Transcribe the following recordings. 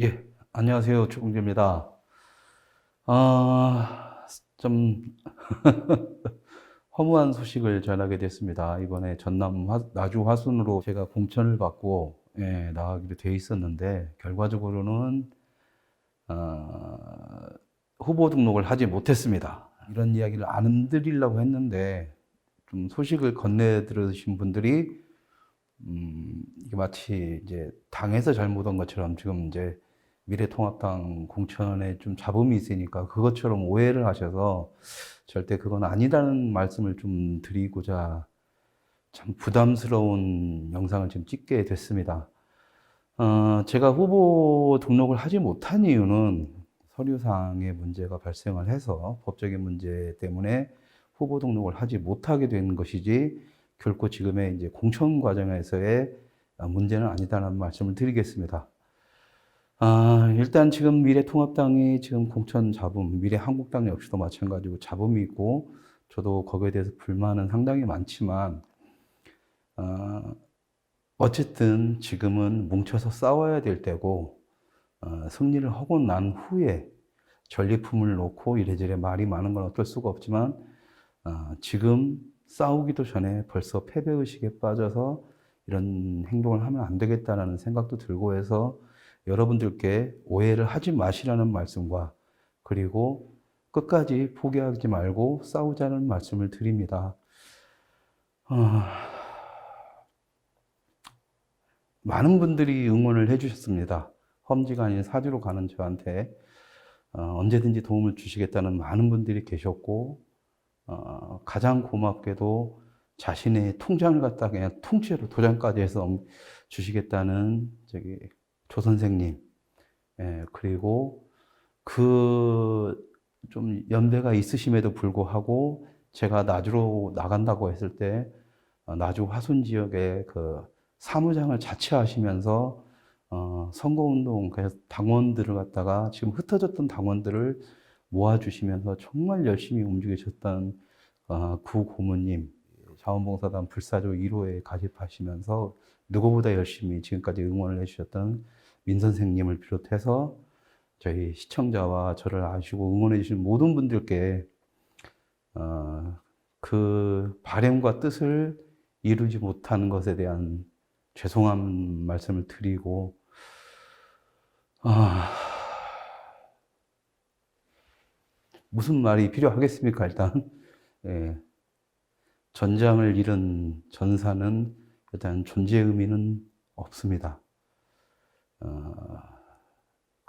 예, 안녕하세요. 최공재입니다. 아, 좀 허무한 소식을 전하게 됐습니다. 이번에 전남 화- 나주 화순으로 제가 공천을 받고 예, 나가기로 돼 있었는데 결과적으로는 어, 후보 등록을 하지 못했습니다. 이런 이야기를 안 드리려고 했는데 좀 소식을 건네 들으신 분들이 음, 이게 마치 이제 당에서 잘못 온 것처럼 지금 이제 미래통합당 공천에 좀 잡음이 있으니까 그것처럼 오해를 하셔서 절대 그건 아니라는 말씀을 좀 드리고자 참 부담스러운 영상을 지금 찍게 됐습니다. 어, 제가 후보 등록을 하지 못한 이유는 서류상의 문제가 발생을 해서 법적인 문제 때문에 후보 등록을 하지 못하게 된 것이지 결코 지금의 이제 공천 과정에서의 문제는 아니다라는 말씀을 드리겠습니다. 아, 일단 지금 미래통합당이 지금 공천 잡음, 미래한국당 역시도 마찬가지고 잡음이 있고, 저도 거기에 대해서 불만은 상당히 많지만, 아, 어쨌든 지금은 뭉쳐서 싸워야 될 때고, 어, 승리를 하고 난 후에 전리품을 놓고 이래저래 말이 많은 건 어쩔 수가 없지만, 아, 지금 싸우기도 전에 벌써 패배의식에 빠져서 이런 행동을 하면 안 되겠다라는 생각도 들고 해서 여러분들께 오해를 하지 마시라는 말씀과 그리고 끝까지 포기하지 말고 싸우자는 말씀을 드립니다. 아, 많은 분들이 응원을 해주셨습니다. 험지가 아닌 사지로 가는 저한테 어, 언제든지 도움을 주시겠다는 많은 분들이 계셨고 어, 가장 고맙게도 자신의 통장을 갖다 그냥 통째로 도장까지 해서 주시겠다는 저기 조 선생님, 예, 그리고 그 좀 연배가 있으심에도 불구하고 제가 나주로 나간다고 했을 때 어, 나주 화순 지역에 그 사무장을 자치하시면서 어, 선거운동 그래서 당원들을 갖다가 지금 흩어졌던 당원들을 모아주시면서 정말 열심히 움직이셨던 어, 구 고모님 자원봉사단 불사조 1호에 가입하시면서 누구보다 열심히 지금까지 응원을 해주셨던 민 선생님을 비롯해서 저희 시청자와 저를 아시고 응원해 주신 모든 분들께 어, 그 바램과 뜻을 이루지 못하는 것에 대한 죄송한 말씀을 드리고 아, 무슨 말이 필요하겠습니까 일단? 예, 전장을 잃은 전사는 일단 존재 의미는 없습니다. 어,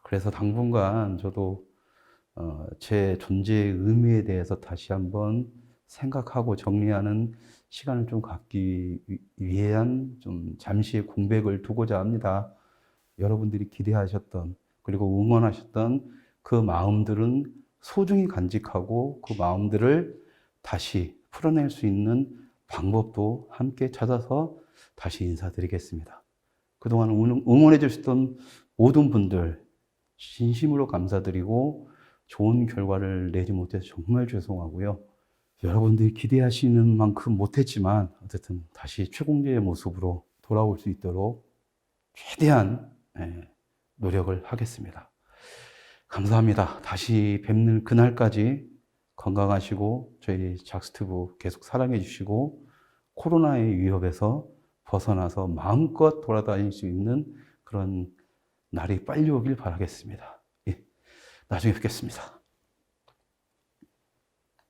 그래서 당분간 저도 어, 제 존재의 의미에 대해서 다시 한번 생각하고 정리하는 시간을 좀 갖기 위- 위한 좀 잠시의 공백을 두고자 합니다. 여러분들이 기대하셨던 그리고 응원하셨던 그 마음들은 소중히 간직하고 그 마음들을 다시 풀어낼 수 있는 방법도 함께 찾아서 다시 인사드리겠습니다. 그동안 응- 응원해 주셨던 모든 분들 진심으로 감사드리고 좋은 결과를 내지 못해서 정말 죄송하고요. 여러분들이 기대하시는 만큼 못했지만 어쨌든 다시 최공재의 모습으로 돌아올 수 있도록 최대한 예, 노력을 하겠습니다. 감사합니다. 다시 뵙는 그날까지 건강하시고 저희 작스튜브 계속 사랑해 주시고 코로나의 위협에서 벗어나서 마음껏 돌아다닐 수 있는 그런 날이 빨리 오길 바라겠습니다. 예, 나중에 뵙겠습니다.